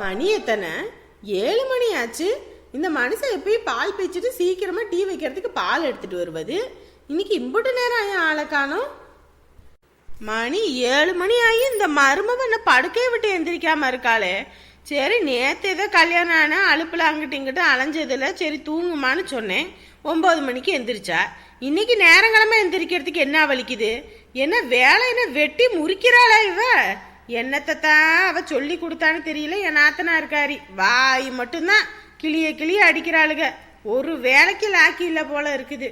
மணி எத்தனை? ஏழு மணி ஆச்சு இந்த மனுஷன் எப்பயும் பால் பீச்சிட்டு சீக்கிரமா டீ வைக்கிறதுக்கு பால் எடுத்துட்டு வருவது. இன்னைக்கு இம்புட்டு நேரம் ஆயும் ஆளை காணும்? மணி ஏழு மணி ஆகி இந்த மருமவ என்ன படுக்கையை விட்டு எந்திரிக்காம இருக்காளே. சரி நேத்து ஏதோ கல்யாணம் ஆன அலுப்புல அங்கிட்டு இங்கிட்டு அலைஞ்சதுல சரி தூங்குமான்னு சொன்னேன். ஒன்பது மணிக்கு எந்திரிச்சா. இன்னைக்கு நேரங்கிழமை எந்திரிக்கிறதுக்கு என்ன வலிக்குது? என்ன வேலை என்ன வெட்டி முறிக்கிறாளா இவ? என்னத்தை தான் அவ சொல்லி கொடுத்தான்னு தெரியல என் நாத்தனா இருக்காரி வாய் மட்டும்தான் கிளிய கிளிய அடிக்கிறாளுக. ஒரு வேலைக்கு லாக்கி இல்லை போல இருக்குது.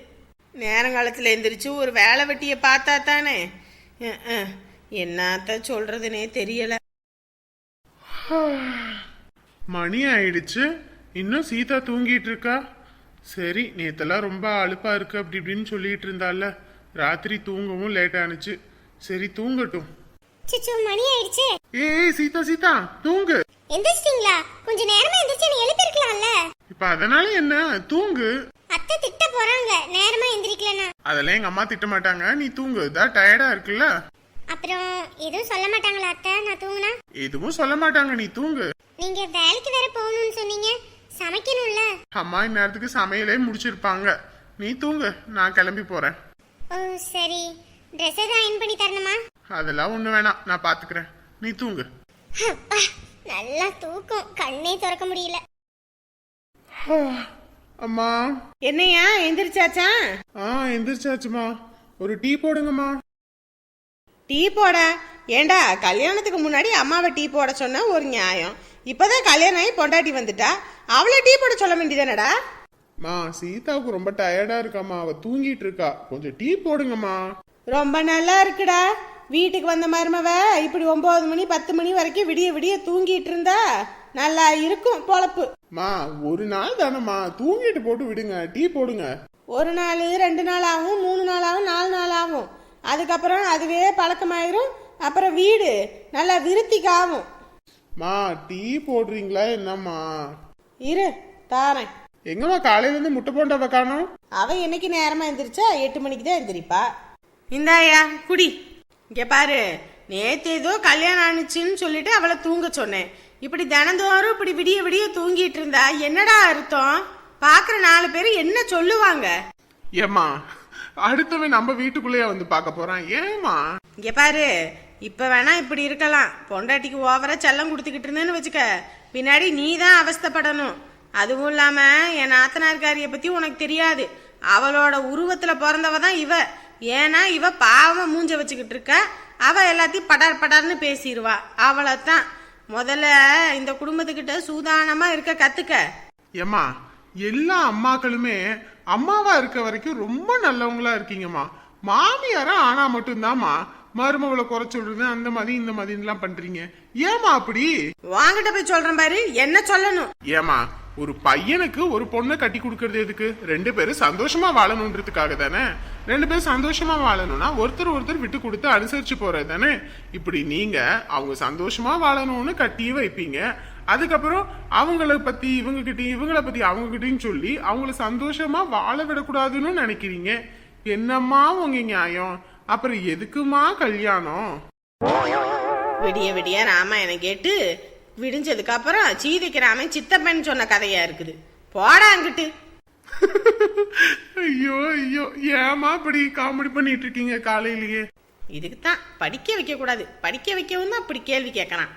நேரங்காலத்தில் எந்திரிச்சு ஒரு வேலை வெட்டியை பார்த்தா தானே? என்னத்த சொல்றதுனே தெரியல. மணி ஆயிடுச்சு. இன்னும் சீதா தூங்கிட்டு இருக்கா சரி நேத்தெல்லாம் ரொம்ப அழுப்பா இருக்கு அப்படி இப்படின்னு சொல்லிட்டு இருந்தால ராத்திரி தூங்கவும் லேட் ஆனிச்சு. சரி தூங்கட்டும். சிச்சு மணி ஆயிடுச்சு. ஏய் சீதா சீதா தூங்கு. எந்திரிச்சிட்டீங்களா? கொஞ்ச நேரமா எந்திரிச்சு நீ எழுப்பிருக்கலாம்ல இப்ப அதனால என்ன? தூங்கு. அத்தை திட்ட போறாங்க. நேரமா எந்திரிக்கலனா அதெல்லாம் எங்க அம்மா திட்ட மாட்டாங்க. நீ தூங்கு. தான் டயர்டா இருக்குல்ல. அப்புறம் எதுவும் சொல்ல மாட்டாங்களா அத்தை? நான் தூங்குனா? எதுவும் சொல்ல மாட்டாங்க. நீ தூங்கு. நீங்க வேலைக்கு வேற போகணும்னு சொன்னீங்க. சமைக்கணும்ல. அம்மா இந்நேரத்துக்கு சமையலே முடிச்சிருப்பாங்க. நீ தூங்கு. நான் கிளம்பி போறேன். ஓ சரி. ட்ரெஸ் எதுவும் அயன் பண்ணி தரணுமா? அதெல்லாம் ஒண்ணு வேணாம். நான் பாத்துக்கிறேன். நீ தூங்கு. நல்லா தூக்கம். கண்ணே திறக்க முடியல. அம்மா. என்னையா? எந்திரிச்சாச்சா? ஆ எந்திரிச்சாச்சுமா. ஒரு டீ போடுங்கம்மா. டீ போட. ஏண்டா கல்யாணத்துக்கு முன்னாடி அம்மாவை டீ போட சொன்ன ஒரு நியாயம். இப்பதான் கல்யாணம் ஆகி பொண்டாட்டி வந்துட்டா. அவளை டீ போட சொல்ல வேண்டியதானடா? மா சீதாவுக்கு ரொம்ப டயர்டா இருக்காம்மா. அவ தூங்கிட்டு இருக்கா. கொஞ்சம் டீ போடுங்கம்மா. ரொம்ப நல்லா இருக்குடா. வீட்டுக்கு வந்த மருமவ இப்படி ஒன்பது மணி பத்து மணி வரைக்கும் விடிய விடிய தூங்கிட்டு இருந்தா நல்லா இருக்கும் பொழப்பு. மா ஒரு நாள் தானம்மா. தூங்கிட்டு போட்டு விடுங்க டீ போடுங்க. ஒரு நாள் ரெண்டு நாள் ஆகும் மூணு நாள் ஆகும் நாலு நாள் ஆகும். அதுக்கப்புறம் அதுவே பழக்கமாயிரும். அப்புறம் வீடு நல்லா விருத்திக்கு ஆகும் மா டீ போடுறீங்களா என்னம்மா? இரு தாரேன். எங்கம்மா காலையில இருந்து முட்டை போண்டாவை காணோம் அவ என்னைக்கு நேரமா எந்திரிச்சா? எட்டு மணிக்கு தான் எந்திரிப்பா. இந்தாயா குடி. இங்க பாரு நேத்து ஏதோ கல்யாணம் ஆனுச்சுன்னு சொல்லிட்டு அவளை தூங்க சொன்னேன். இப்படி தினந்தோறும் இப்படி விடிய விடிய தூங்கிட்டு இருந்தா என்னடா அர்த்தம்? பாக்குற நாலு பேர் என்ன சொல்லுவாங்க? ஏம்மா அடுத்தவன் நம்ம வீட்டுக்குள்ளேயே வந்து பார்க்க போறான். ஏம்மா? இங்க பாரு இப்ப வேணா இப்படி இருக்கலாம். பொண்டாட்டிக்கு ஓவரா செல்லம் கொடுத்துக்கிட்டு இருந்தேன்னு வச்சுக்க பின்னாடி நீ தான் அவஸ்தைப்படணும். அதுவும் இல்லாம என் நாத்தனார்காரிய பத்தி உனக்கு தெரியாது. அவளோட உருவத்துல பிறந்தவ தான் இவ. ஏன்னா இவ பாவம் மூஞ்ச வச்சுக்கிட்டு இருக்க. அவ எல்லாத்தையும் படார் படார்னு பேசிடுவா அவளை தான் முதல்ல இந்த குடும்பத்துக்கிட்ட சூதானமா இருக்க கத்துக்க. ஏம்மா எல்லா அம்மாக்களுமே அம்மாவா இருக்க வரைக்கும் ரொம்ப நல்லவங்களா இருக்கீங்கம்மா. மாமியாரா ஆனா மட்டும்தாம்மா. மருமகளை குறை சொல்றது அந்த மாதிரி இந்த மாதிரிலாம் பண்றீங்க. ஏமா அப்படி? வாங்கிட்ட போய் சொல்றேன் பாரு. என்ன சொல்லணும்? ஏமா ஒரு பையனுக்கு ஒரு பொண்ணை கட்டி கொடுக்கறது எதுக்கு? ரெண்டு பேரும் சந்தோஷமா வாழணுன்றதுக்காக தானே? ரெண்டு பேரும் சந்தோஷமா வாழணும்னா ஒருத்தர் ஒருத்தர் விட்டு கொடுத்து அனுசரிச்சு போறது தானே? இப்படி நீங்க அவங்க சந்தோஷமா வாழணும்னு கட்டி வைப்பீங்க. அதுக்கப்புறம் அவங்கள பத்தி இவங்க கிட்டயும் இவங்கள பத்தி அவங்க கிட்டயும் சொல்லி அவங்கள சந்தோஷமா வாழ விடக்கூடாதுன்னு நினைக்கிறீங்க. என்னம்மா உங்க நியாயம்? அப்புறம் எதுக்குமா கல்யாணம்? விடிய விடிய ராமாயணம் கேட்டு விடிஞ்சதுக்கு அப்புறம் சீதைக்கு ராமன் சித்தப்பன் சொன்ன கதையா இருக்குது. போடா அங்கிட்டு. ஐயோ ஐயோ ஏமா இப்படி காமெடி பண்ணிட்டு இருக்கீங்க காலையிலேயே? இதுக்கு தான் படிக்க வைக்க கூடாது படிக்க வைக்கவும் தான் அப்படி கேள்வி கேட்கறான்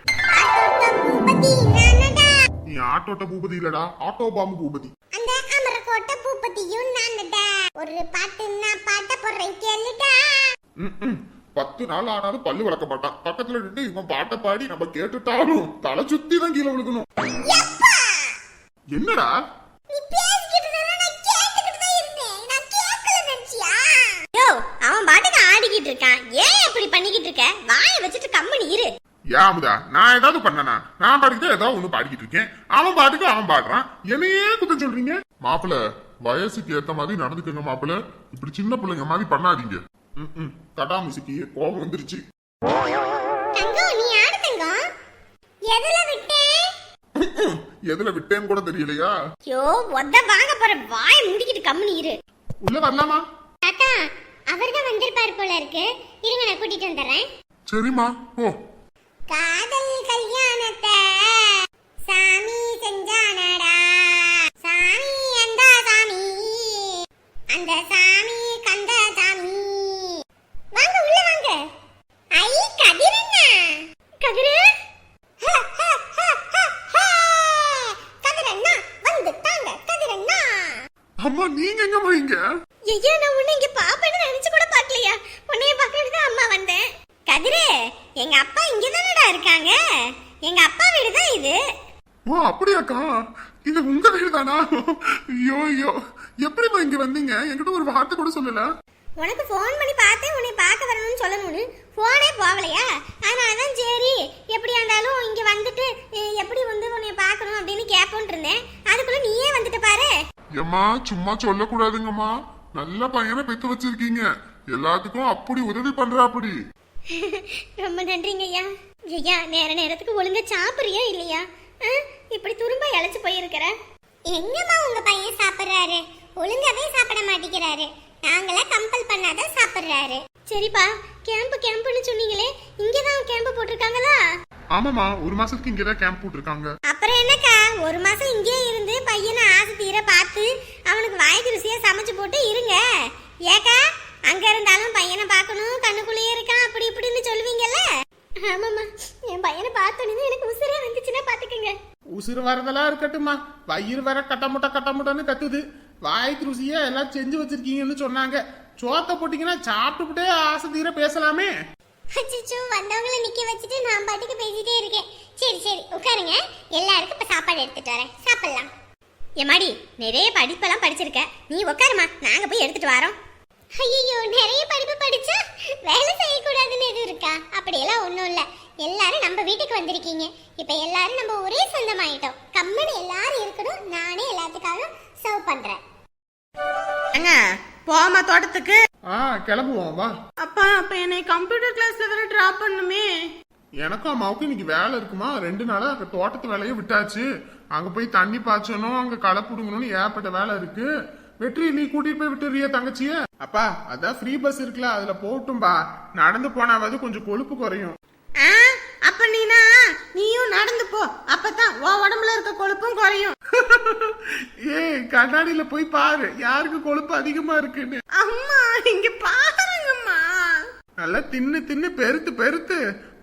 பூபதி நானடா நீ ஆட்டோட்ட பூபதி இல்லடா. ஆட்டோ பாம்பு பூபதி. அந்த அமரக்கோட்ட பூபதியும் நானடா ஒரு பாட்டு நான் பாட்ட போடுறேன் கேளுடா. ம்ம். பத்து நாள் ஆனாலும் பல்லு விளக்க மாட்டான். பக்கத்துல நின்று இவன் பாட்டை பாடி நம்ம கேட்டுட்டாலும் தலை சுத்தி தான் கீழே விழுகணும். என்னடா? அவன் பாட்டுக்கு ஆடிக்கிட்டு இருக்கான். ஏன் இப்படி பண்ணிக்கிட்டு இருக்க? வாயை வச்சுட்டு கம்மனி இரு. நான் ஏதாவது பண்ணனா? நான் பாடிக்கிட்டு ஏதாவது ஒண்ணு பாடிக்கிட்டு இருக்கேன். அவன் பாட்டுக்கு அவன் பாடுறான். என்னையே குத்தம் சொல்றீங்க? மாப்பிள வயசுக்கு ஏத்த மாதிரி நடந்துக்கங்க மாப்பிள. இப்படி சின்ன பிள்ளைங்க மாதிரி பண்ணாதீங்க. ம்ம். கடாமிசிக்கு கோபம் வந்துருச்சு. எதுல விட்டேன் ம்ம். எதுல விட்டேன்னு கூட தெரியலையா? யோ ஒத்த வாங்க போற வாயை முடிக்கிட்டு கம்மனி இரு. உள்ள வரலாமா? தாத்தா அவர்தான் வந்திருப்பாரு போல இருக்கு. இருங்க நான் கூட்டிட்டு வந்துடுறேன். சரிம்மா ஓ காதல் எங்கம்மா இங்க ஐயா நான் உன்னை இங்க பாப்பேன்னு நினைச்சு கூட பார்க்கலையா உன்னைய பார்க்கறதுக்கு அம்மா வந்தேன். கதிரே எங்க அப்பா இங்க தானடா இருக்காங்க? எங்க அப்பா வீடு தான் இது? ஓ அப்படியாக்கா? இது உங்க வீடு தானா ஐயோ ஐயோ. எப்படிம்மா இங்க வந்தீங்க? என்கிட்ட ஒரு வார்த்தை கூட சொல்லல. உனக்கு ஃபோன் பண்ணி பார்த்தேன் உன்னை பார்க்க வரணும்னு சொல்லணும்னு. ஃபோனே போகலையா? அதனால தான் சரி எப்படியா இருந்தாலும் இங்க வந்துட்டு எப்படி வந்து உன்னை பார்க்கணும் அப்படின்னு கேட்போன்னு இருந்தேன். அதுக்குள்ள நீயே வந்துட்டு பாரு. ஏம்மா சும்மா சொல்லக்கூடாதுங்கம்மா. நல்ல பையனை பெத்து வச்சிருக்கீங்க. எல்லாத்துக்கும் அப்படி உதவி பண்ற அப்படி. ரொம்ப நன்றிங்க ஐயா. ஐயா நேர நேரத்துக்கு ஒழுங்கா சாப்பிடுறியா இல்லையா? இப்படி துரும்ப இழைச்சு போயிருக்கிற. எங்கம்மா உங்க பையன் சாப்பிடுறாரு? ஒழுங்காவே சாப்பிட மாட்டேங்கிறாரு. நாங்கள கம்பல் பண்ணாதான் சாப்பிடுறாரு. சரிப்பா கேம்ப் கேம்ப்னு சொன்னீங்களே இங்கதான் கேம்ப் போட்டிருக்காங்களா? ஆமாமா ஒரு மாசத்துக்கு இங்கதான் கேம்ப் போட்டிருக்காங்க. அப்புறம் என்னக்கா ஒரு மாசம் இங்கே இருந்து பையனை ஆசை தீர பார்த்து அவனுக்கு வாய்க்கு ருசியா சமைச்சு போட்டு இருங்க. ஏக்கா அங்க இருந்தாலும் பையனை பார்க்கணும் கண்ணுக்குள்ளேயே இருக்கான் அப்படி இப்படின்னு சொல்லுவீங்கல்ல? ஆமாம்மா என் பையனை பார்த்தோன்னே எனக்கு உசுரே வந்துச்சுன்னா பாத்துக்கங்க உசுறு வரதெல்லாம் இருக்கட்டும்மா. வயிறு வர கட்டமுட்ட கட்டமுட்டன்னு கத்துது. வாய்க்கு ருசியா எல்லாம் செஞ்சு வச்சிருக்கீங்கன்னு சொன்னாங்க. சோத்த போட்டீங்கன்னா சாப்பிட்டுக்கிட்டே ஆசை தீர பேசலாமே. அச்சோ வந்தவங்களை நிக்க வச்சுட்டு நான் பாட்டுக்கு பேசிட்டே இருக்கேன். சரி சரி உட்காருங்க. எல்லாருக்கும் இப்ப சாப்பாடு எடுத்துட்டு வரேன். சாப்பிடலாம். எம்மாடி நிறைய படிப்பெல்லாம் படிச்சிருக்க. நீ உட்காருமா நாங்க போய் எடுத்துட்டு வரோம். ஐயோ நிறைய படிப்பு படிச்சா வேலை செய்யக்கூடாதுன்னு எதுவும் இருக்கா? அப்படியெல்லாம் ஒன்றும் இல்லை. எல்லாரும் நம்ம வீட்டுக்கு வந்திருக்கீங்க. இப்போ எல்லாரும் நம்ம ஒரே சொந்தமாயிட்டோம். கம்மனு எல்லாரும் இருக்கணும். நானே எல்லாத்துக்காக சர்வ் பண்றேன். ஏங்க போமா தோட்டத்துக்கு. ஆ கிளம்புவோம் வா. அப்பா அப்ப என்னை கம்ப்யூட்டர் கிளாஸ்ல வேற டிராப் பண்ணுமே. எனக்கும் அம்மாவுக்கும் இன்னைக்கு வேலை இருக்குமா? ரெண்டு நாளா அங்க தோட்டத்து வேலையை விட்டாச்சு. அங்க போய் தண்ணி பாய்ச்சணும் அங்க களை புடுங்கணும்னு ஏகப்பட்ட வேலை இருக்கு. வெற்றி நீ கூட்டிட்டு போய் விட்டுறிய தங்கச்சிய? அப்பா அதான் ஃப்ரீ பஸ் இருக்குல்ல அதுல போட்டும்பா நடந்து போனாவது கொஞ்சம் கொழுப்பு குறையும். நீயும் நடந்து போ. அப்பதான் உன் உடம்புல இருக்க கொழுப்பும் குறையும். ஏய் கண்ணாடியில போய் பாரு. யாருக்கு கொழுப்பு அதிகமா இருக்குன்னு. அம்மா இங்க பாருங்கம்மா. நல்லா தின்னு தின்னு பெருத்து பெருத்து.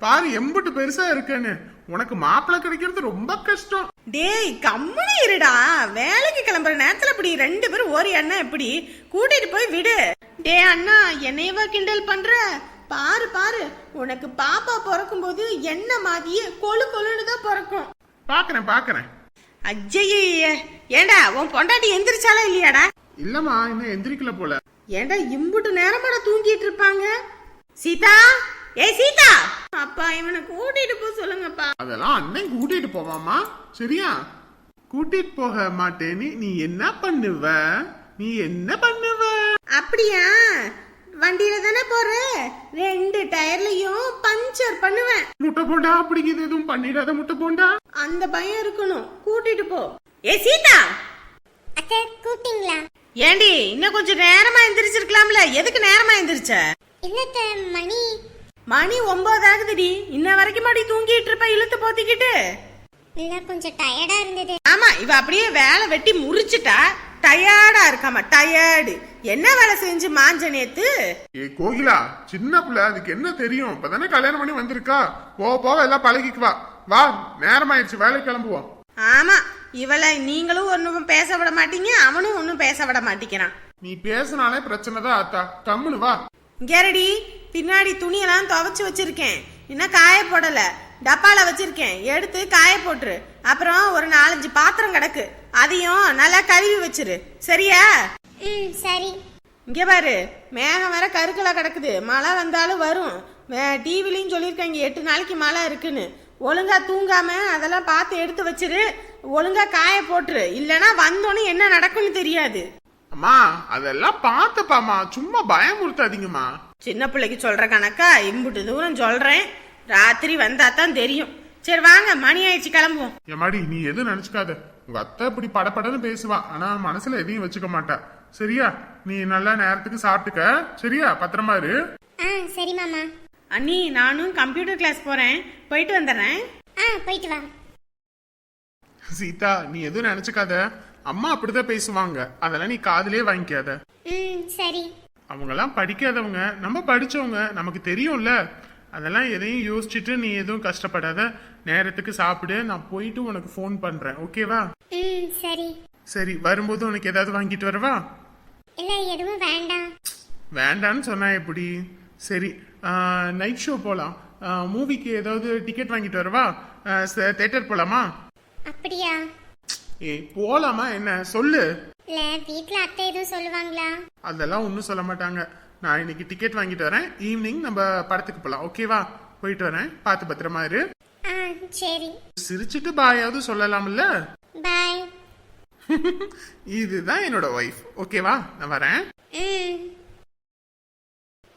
பாரு எம்புட்டு பெருசா இருக்குன்னு. உனக்கு மாப்பிள்ளை கிடைக்கிறது ரொம்ப கஷ்டம். டேய் கம்முனு இருடா. வேலைக்கு கிளம்புற நேரத்துல இப்படி ரெண்டு பேரும் ஒரு அண்ணா இப்படி கூட்டிட்டு போய் விடு. டேய் அண்ணா என்னையவா கிண்டல் பண்ற? பாரு பாரு. உனக்கு பாப்பா பிறக்கும் போது என்ன மாதிரியே கொழு கொழுன்னு தான் பிறக்கும். பாக்குறேன் பாக்குறேன். அஜய்ய ஏண்டா உன் பொண்டாட்டி எந்திரிச்சாலா இல்லையாடா? இல்லம்மா இன்னும் எந்திரிக்கல போல. ஏண்டா இம்புட்டு நேரமாடா தூங்கிட்டு இருப்பாங்க? சீதா? ஏய் சீதா! அப்பா இவனை கூட்டிட்டு போ சொல்லுங்கப்பா. அதெல்லாம் அண்ணன் கூட்டிட்டு போவாமா சரியா? கூட்டிட்டு போக மாட்டேன்னு நீ என்ன பண்ணுவ? நீ என்ன பண்ணுவ? அப்படியா? வண்டியில தானே போற? ரெண்டு டயர்லயும் பஞ்சர் பண்ணுவேன். முட்டை போண்டா அப்படிங்கிறது எதுவும் பண்ணிடாத முட்டை போண்டா. அந்த பயம் இருக்கணும். கூட்டிட்டு போ. ஏ சீதா! அத்தை கூப்பிட்டீங்களா? ஏண்டி இன்னும் கொஞ்சம் நேரமா எந்திரிச்சிருக்கலாம்ல. எதுக்கு நேரமா எந்திரிச்ச? இல்லத்த மணி? மணி ஒன்பது ஆகுதுடி. இன்ன வரைக்கும் மாடி தூங்கிட்டு இருப்ப இழுத்து போத்திக்கிட்டு. இல்ல கொஞ்சம் டயர்டா இருந்தது. ஆமா இவ அப்படியே வேலை வெட்டி முறிச்சிட்டா. டயர்டா இருக்காமா? டயர்டு என்ன வேலை செஞ்சு மாஞ்ச நேத்து? ஏ கோகிலா சின்ன பிள்ளை அதுக்கு என்ன தெரியும்? இப்பதானே கல்யாணம் பண்ணி வந்திருக்கா? போக போக எல்லாம் பழகிக்குவா வா. நேரமாயிடுச்சு வேலைக்கு கிளம்புவோம். ஆமா இவளை நீங்களும் ஒன்னும் பேச விட மாட்டீங்க அவனும் ஒன்னும் பேச விட மாட்டேங்கிறான். நீ பேசினாலே பிரச்சனை தான் ஆத்தா கம்முனு வா. கேரடி பின்னாடி துணியெல்லாம் துவைச்சு வச்சிருக்கேன். இன்னும் காய போடல. டப்பால வச்சிருக்கேன். எடுத்து காய போட்டுரு. அப்புறம் ஒரு நாலஞ்சு பாத்திரம் கிடக்கு. அதையும் நல்லா கழுவி வச்சிரு. சரியா? ம் சரி. இங்க பாரு. மேகம் வேற கருக்கலா கிடக்குது. மழை வந்தாலும் வரும். டிவிலையும் சொல்லியிருக்காங்க எட்டு நாளைக்கு மழை இருக்குன்னு. ஒழுங்கா தூங்காம அதெல்லாம் பார்த்து எடுத்து வச்சிரு. ஒழுங்கா காய போட்டுரு. இல்லனா வந்தோன்னு என்ன நடக்கும்னு தெரியாது. அம்மா அதெல்லாம் பார்த்துப்பாமா சும்மா பயமுறுத்தாதீங்கம்மா. சின்ன பிள்ளைக்கு சொல்ற கணக்கா? இம்புட்டு தூரம் சொல்றேன். ராத்திரி வந்தா தான் தெரியும். சரி வாங்க மணி ஆயிடுச்சு கிளம்புவோம். எம்மாடி நீ எதுவும் நினைச்சுக்காத. உங்க அத்தை இப்படி படபடன்னு பேசுவா. ஆனா மனசுல எதையும் வச்சுக்க மாட்டா. சரியா? நீ நல்லா நேரத்துக்கு சாப்பிட்டுக்க. சரியா? பத்திரமா இரு ஆ சரி மாமா. அண்ணி நானும் கம்ப்யூட்டர் கிளாஸ் போறேன். போயிட்டு வந்துடுறேன். ஆ போயிட்டு வா. சீதா நீ எதுவும் நினைச்சுக்காத. அம்மா அப்படிதான் பேசுவாங்க. அதெல்லாம் நீ காதுலயே வாங்கிக்காத. ம் சரி. அவங்கெல்லாம் படிக்காதவங்க. நம்ம படிச்சவங்க. நமக்கு தெரியும்ல. அதெல்லாம் எதையும் யோசிச்சுட்டு நீ எதுவும் கஷ்டப்படாத. நேரத்துக்கு சாப்பிடு. நான் போயிட்டு உனக்கு ஃபோன் பண்றேன். ஓகேவா ம் சரி. சரி வரும்போது உனக்கு ஏதாவது வாங்கிட்டு வரவா? இல்ல எதுவும் வேண்டாம். வேண்டான்னு சொன்னா எப்படி? சரி நைட் ஷோ போலாம். மூவிக்கு ஏதாவது டிக்கெட் வாங்கிட்டு வரவா? தேட்டர் போலாமா? அப்படியா? ஏய் போலாமா என்ன? சொல்லு. இல்ல வீட்ல அத்தை எதுவும் சொல்லுவாங்களா? அதெல்லாம் ஒன்றும் சொல்ல மாட்டாங்க. நான் இன்னைக்கு டிக்கெட் வாங்கிட்டு வரேன். ஈவினிங் நம்ம படத்துக்கு போகலாம் ஓகேவா போயிட்டு வரேன். பார்த்து பத்திரமா இரு. ஆ சரி. சிரிச்சிட்டு பாயாவது சொல்லலாம்ல? பாய் இதுதான் என்னோட ஒய்ஃப் ஓகேவா நான் வரேன்.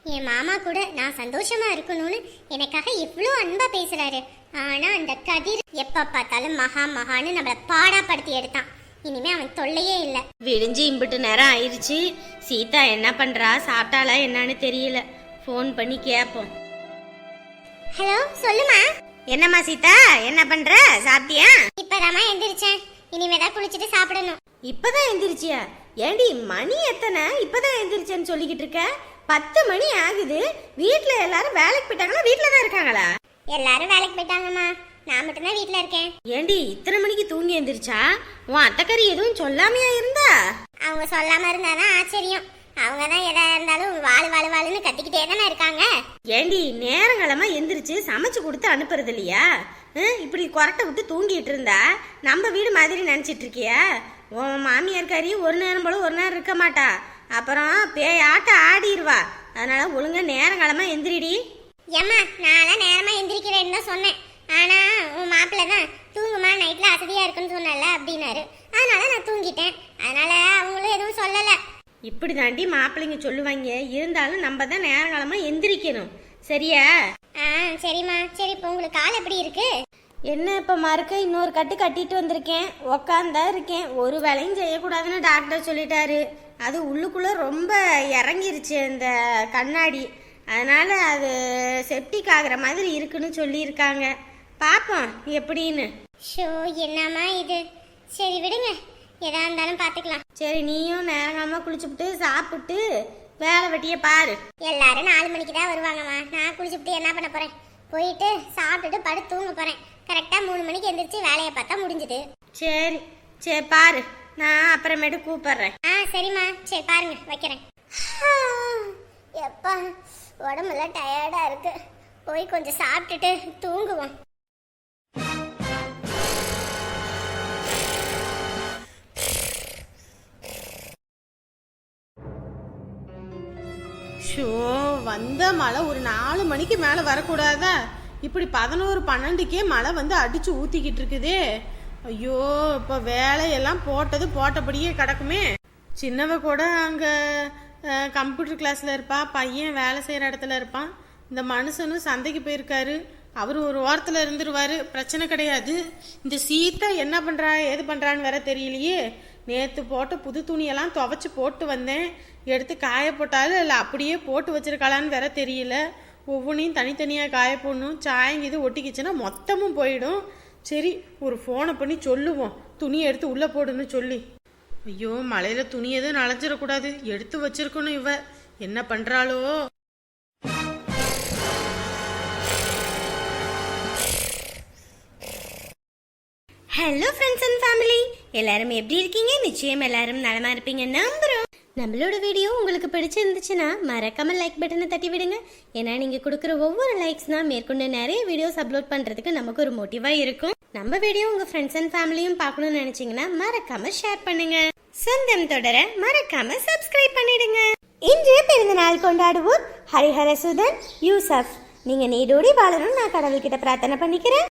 என் மாமா கூட நான் சந்தோஷமா இருக்கணும்னு எனக்காக இவ்வளோ அன்பா பேசுறாரு. ஆனா அந்த கதிர் எப்ப பார்த்தாலும் மகா மகான்னு நம்மள பாடாப்படுத்தி எடுத்தான். இனிமே அவன் தொல்லையே இல்ல. விடிஞ்சு இம்பிட்டு நேரம் ஆயிருச்சு. சீதா என்ன பண்றா? சாப்பிட்டாளா என்னன்னு தெரியல. ஃபோன் பண்ணி கேட்போம் ஹலோ சொல்லுமா. என்னம்மா சீதா? என்ன பண்ற? சாப்பிட்டியா? இப்பதாம்மா எந்திரிச்சேன். இனிமே தான் குளிச்சுட்டு சாப்பிடணும். இப்பதான் எந்திரிச்சியா? ஏண்டி மணி எத்தனை? இப்பதான் எந்திரிச்சேன்னு சொல்லிக்கிட்டு இருக்க. பத்து மணி ஆகுது. வீட்ல எல்லாரும் வேலைக்கு போயிட்டாங்களா? வீட்ல தான் இருக்காங்களா? எல்லாரும் வேலைக்கு போயிட்டாங்கம்மா. நான் மட்டும்தான் வீட்ல இருக்கேன். ஏண்டி இத்தனை மணிக்கு தூங்கி எந்திரிச்சா? உன் அத்தைக்கறி எதுவும் சொல்லாமையா இருந்தா? அவங்க சொல்லாம இருந்தாதான் ஆச்சரியம். அவங்க தான் எதா இருந்தாலும் வாழ் வாழ் வாழ்னு கத்திக்கிட்டே தானே இருக்காங்க. ஏண்டி நேரங்களமா எந்திரிச்சு சமைச்சு கொடுத்து அனுப்புறது இல்லையா? இப்படி கொரட்டை விட்டு தூங்கிட்டு இருந்தா? நம்ம வீடு மாதிரி நினைச்சிட்டு இருக்கியா? உன் மாமியார் கறி ஒரு நேரம் போல ஒரு நேரம் இருக்க மாட்டா. அப்புறம் பேய் ஆட்ட ஆடிடுவா அதனால ஒழுங்கா நேரங்களமா எந்திரிடி. ஏம்மா நான்லாம் நேரமா எந்திரிக்கிறேன்னு தான் சொன்னேன். ஆனா உன் மாப்பிள்ளை தான் தூங்குமா? நைட்ல அசதியா இருக்குன்னு சொன்னல அப்படின்னாரு. அதனால நான் தூங்கிட்டேன். அதனால அவங்களும் எதுவும் சொல்லல. இப்படி தாண்டி மாப்பிள்ளைங்க சொல்லுவாங்க. இருந்தாலும் நம்ம தான் நேரங்களமா எந்திரிக்கணும். சரியா? ஆ சரிம்மா. சரி இப்போ உங்களுக்கு கால் எப்படி இருக்கு? என்ன இப்போ மறுக்க? இன்னொரு கட்டு கட்டிட்டு வந்திருக்கேன். உக்காந்தா இருக்கேன். ஒரு வேலையும் செய்யக்கூடாதுன்னு டாக்டர் சொல்லிட்டாரு. அது உள்ளுக்குள்ளே ரொம்ப இறங்கிருச்சு அந்த கண்ணாடி. அதனால அது செப்டிக் ஆகுற மாதிரி இருக்குன்னு சொல்லியிருக்காங்க. பார்ப்போம் எப்படின்னு. ஷோ என்னம்மா இது? சரி விடுங்க. எதா இருந்தாலும் பார்த்துக்கலாம். சரி நீயும் நேரங்காம குளிச்சுப்புட்டு சாப்பிட்டு வேலை வெட்டியை பாரு. எல்லாரும் நாலு மணிக்கு தான் வருவாங்கம்மா. நான் குளிச்சுட்டு என்ன பண்ண போறேன்? போயிட்டு சாப்பிட்டுட்டு படுத்து தூங்க போறேன். கரெக்டா மூணு மணிக்கு எந்திரிச்சு வேலையை பார்த்தா முடிஞ்சுது. சரி சரி பாரு. நான் அப்புறமேட்டு கூப்பிடுறேன். ஆ சரிம்மா. சரி பாருங்க வைக்கிறேன். எப்பா உடம்புல டயர்டா இருக்கு. போய் கொஞ்சம் சாப்பிட்டுட்டு தூங்குவோம். ஷோ வந்த மழை ஒரு நாலு மணிக்கு மேலே வரக்கூடாதா? இப்படி பதினோரு பன்னெண்டுக்கே மழை வந்து அடித்து ஊற்றிக்கிட்டு இருக்குதே. ஐயோ இப்போ வேலையெல்லாம் போட்டது போட்டபடியே கிடக்குமே. சின்னவ கூட அங்கே கம்ப்யூட்டர் கிளாஸில் இருப்பா பையன் வேலை செய்கிற இடத்துல இருப்பான். இந்த மனுஷனும் சந்தைக்கு போயிருக்காரு. அவர் ஒரு ஓரத்தில் இருந்துருவாரு. பிரச்சனை கிடையாது. இந்த சீதா என்ன பண்ணுறா ஏது பண்ணுறான்னு வேற தெரியலையே. நேற்று போட்ட புது துணியெல்லாம் துவைச்சி போட்டு வந்தேன். எடுத்து காய போட்டாலும் இல்லை அப்படியே போட்டு வச்சிருக்காளான்னு வேற தெரியல. ஒவ்வொன்றையும் தனித்தனியாக காய போடணும். சாயம் ஒட்டிக்கிச்சுன்னா மொத்தமும் போயிடும். சரி ஒரு ஃபோனை பண்ணி சொல்லுவோம். துணியை எடுத்து உள்ளே போடுன்னு சொல்லி. ஐயோ மழையில் துணி எதுவும் நனைஞ்சிடக்கூடாது. எடுத்து வச்சிருக்கணும் இவ. என்ன பண்ணுறாளோ ஹலோ ஃப்ரெண்ட்ஸ் அண்ட் ஃபேமிலி எல்லாரும் எப்படி இருக்கீங்க? நிச்சயம் எல்லாரும் நலமா இருப்பீங்க. நம்புறோம். நம்மளோட வீடியோ உங்களுக்கு பிடிச்சிருந்துச்சுன்னா மறக்காம லைக் பட்டனை தட்டி விடுங்க. ஏன்னா நீங்க கொடுக்குற ஒவ்வொரு லைக்ஸ் தான் மேற்கொண்டு நிறைய வீடியோஸ் அப்லோட் பண்றதுக்கு நமக்கு ஒரு மோட்டிவா இருக்கும். நம்ம வீடியோ உங்க ஃப்ரெண்ட்ஸ் அண்ட் ஃபேமிலியும் பார்க்கணும்னு நினைச்சீங்கன்னா மறக்காம ஷேர் பண்ணுங்க. சொந்தம் தொடர மறக்காம சப்ஸ்கிரைப் பண்ணிடுங்க. இன்று பிறந்தநாள் கொண்டாடுவோர் ஹரிஹர சுதன் யூசப். நீங்க நீடோடி வாழணும்னு நான் கடவுள்கிட்ட பிரார்த்தனை பண்ணிக்கிறேன்.